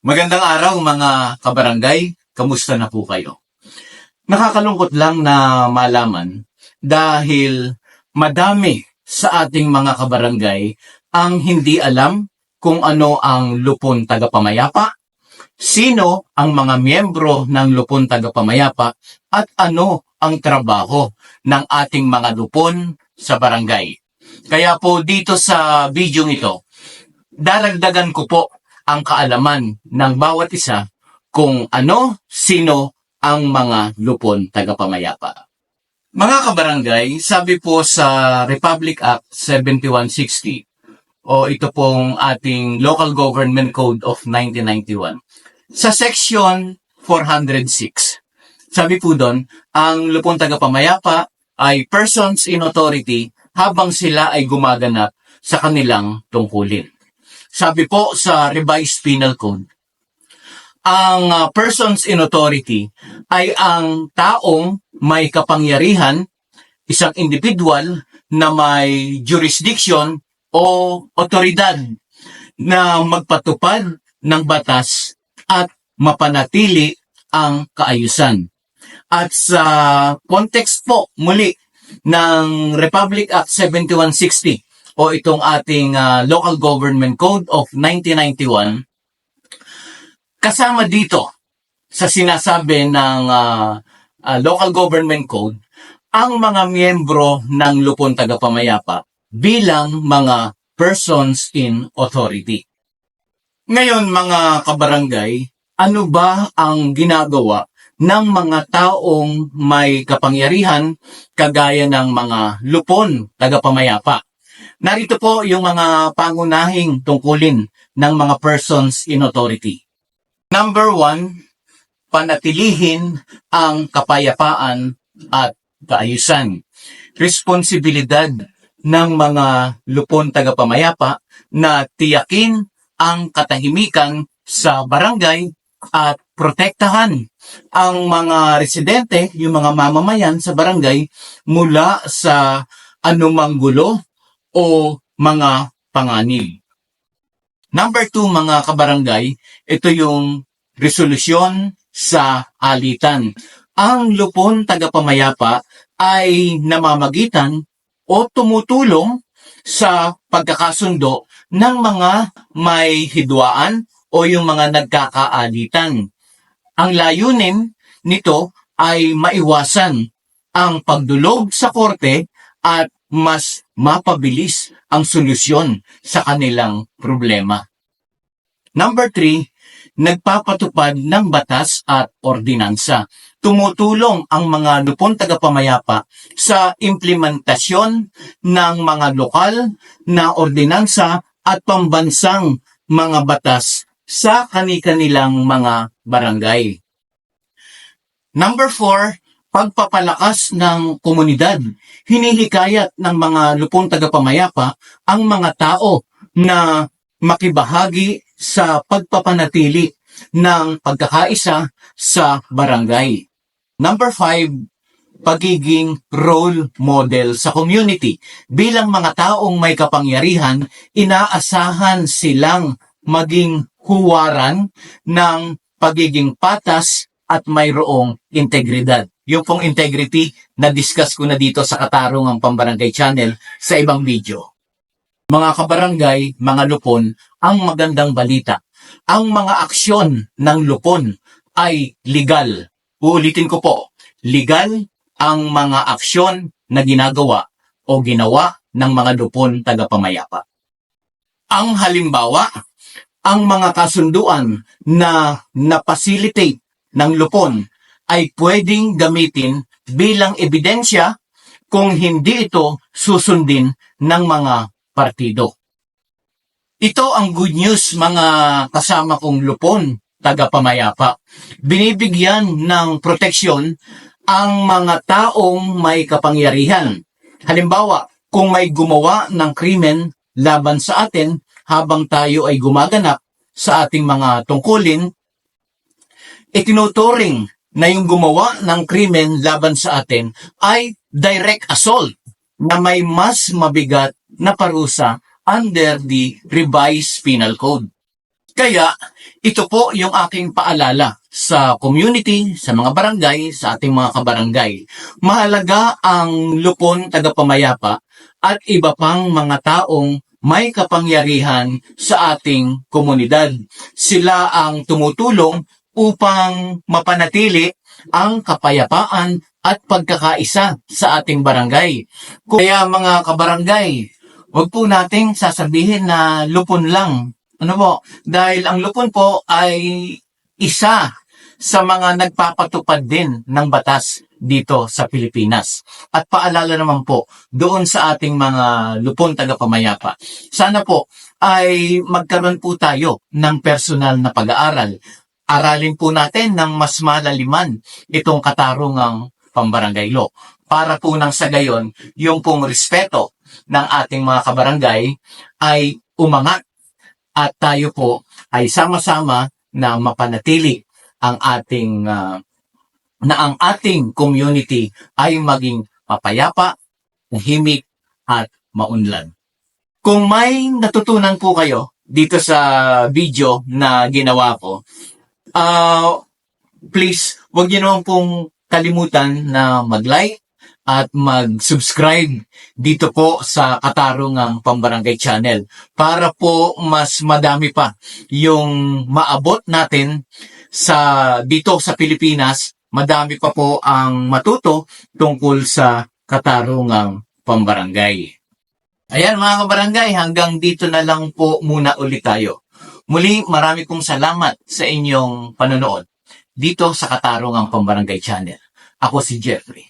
Magandang araw mga kabarangay, kamusta na po kayo? Nakakalungkot lang na malaman dahil madami sa ating mga kabarangay ang hindi alam kung ano ang lupon tagapamayapa, sino ang mga miyembro ng lupon tagapamayapa at ano ang trabaho ng ating mga lupon sa barangay. Kaya po dito sa video ito, daragdagan ko po ang kaalaman ng bawat isa kung ano, sino ang mga lupon tagapamayapa. Mga kabarangay, sabi po sa Republic Act 7160 o ito pong ating Local Government Code of 1991. Sa Section 406, sabi po doon, ang lupon tagapamayapa ay persons in authority habang sila ay gumaganap sa kanilang tungkulin. Sabi po sa Revised Penal Code, ang uh, persons in authority ay ang taong may kapangyarihan, isang individual na may jurisdiction o otoridad na magpatupad ng batas at mapanatili ang kaayusan. At sa context po muli ng Republic Act 7160 o itong ating uh, Local Government Code of 1991, kasama dito sa sinasabi ng uh, uh, Local Government Code ang mga miyembro ng lupon tagapamayapa bilang mga persons in authority. Ngayon mga kabarangay, ano ba ang ginagawa ng mga taong may kapangyarihan kagaya ng mga lupon tagapamayapa? Narito po yung mga pangunahing tungkulin ng mga persons in authority. Number one, panatilihin ang kapayapaan at kaayusan. Responsibilidad ng mga lupon tagapamayapa na tiyakin ang katahimikan sa barangay at protektahan ang mga residente, yung mga mamamayan sa barangay mula sa anumang gulo o mga panganib. Number two, mga kabarangay, ito yung resolusyon sa alitan. Ang lupon tagapamayapa ay namamagitan o tumutulong sa pagkakasundo ng mga may hidwaan o yung mga nagkakaalitan. Ang layunin nito ay maiwasan ang pagdulog sa korte at mas mapabilis ang solusyon sa kanilang problema. Number three, nagpapatupad ng batas at ordinansa. Tumutulong ang mga lupon tagapamayapa sa implementasyon ng mga lokal na ordinansa at pambansang mga batas sa kani-kanilang mga barangay. Number four, pagpapalakas ng komunidad. Hinihikayat ng mga lupon tagapamayapa ang mga tao na makibahagi sa pagpapanatili ng pagkakaisa sa barangay. Number five, pagiging role model sa community. Bilang mga taong may kapangyarihan, inaasahan silang maging huwaran ng pagiging patas at mayroong integridad. Yung pong integrity na discuss ko na dito sa Katarungang Pambarangay Channel sa ibang video. Mga kabarangay, mga lupon, ang magandang balita. Ang mga aksyon ng lupon ay legal. Uulitin ko po, legal ang mga aksyon na ginagawa o ginawa ng mga lupon tagapamayapa. Ang halimbawa, ang mga kasunduan na napacilitate ng lupon ay pwedeng gamitin bilang ebidensya kung hindi ito susundin ng mga partido. Ito ang good news mga kasama kong lupon, tagapamayapa. Binibigyan ng proteksyon ang mga taong may kapangyarihan. Halimbawa, kung may gumawa ng krimen laban sa atin habang tayo ay gumaganap sa ating mga tungkulin, itinuturing na yung gumawa ng krimen laban sa atin ay direct assault na may mas mabigat na parusa under the revised penal code. Kaya, Ito po yung aking paalala sa community, sa mga barangay, sa ating mga kabarangay. Mahalaga ang lupon tagapamayapa at iba pang mga taong may kapangyarihan sa ating komunidad. Sila ang tumutulong upang mapanatili ang kapayapaan at pagkakaisa sa ating barangay. Kaya mga kabarangay, wag po nating sasabihin na lupon lang. Ano po? Dahil ang lupon po ay isa sa mga nagpapatupad din ng batas dito sa Pilipinas. At paalala naman po doon sa ating mga lupon tagapamayapa. Sana po ay magkaroon po tayo ng personal na pag-aaral. Aralin po natin ng mas malaliman itong katarungang pambarangay law. Para po nang sa gayon, yung pong respeto ng ating mga kabarangay ay umangat at tayo po ay sama-sama na mapanatili ang ating ah, na ang ating community ay maging mapayapa, tahimik at maunlad. Kung may natutunan po kayo dito sa video na ginawa ko, ah please, wag niyo naman pong kalimutan na mag-like at mag-subscribe dito po sa Katarungang Pambarangay Channel para po mas madami pa yung maabot natin sa dito sa Pilipinas, madami pa po ang matuto tungkol sa Katarungang Pambarangay. Ayan mga kabarangay, hanggang dito na lang po muna ulit tayo. Muli, marami kong salamat sa inyong panonood dito sa Katarungang Pambarangay Channel. Ako si Jeffrey.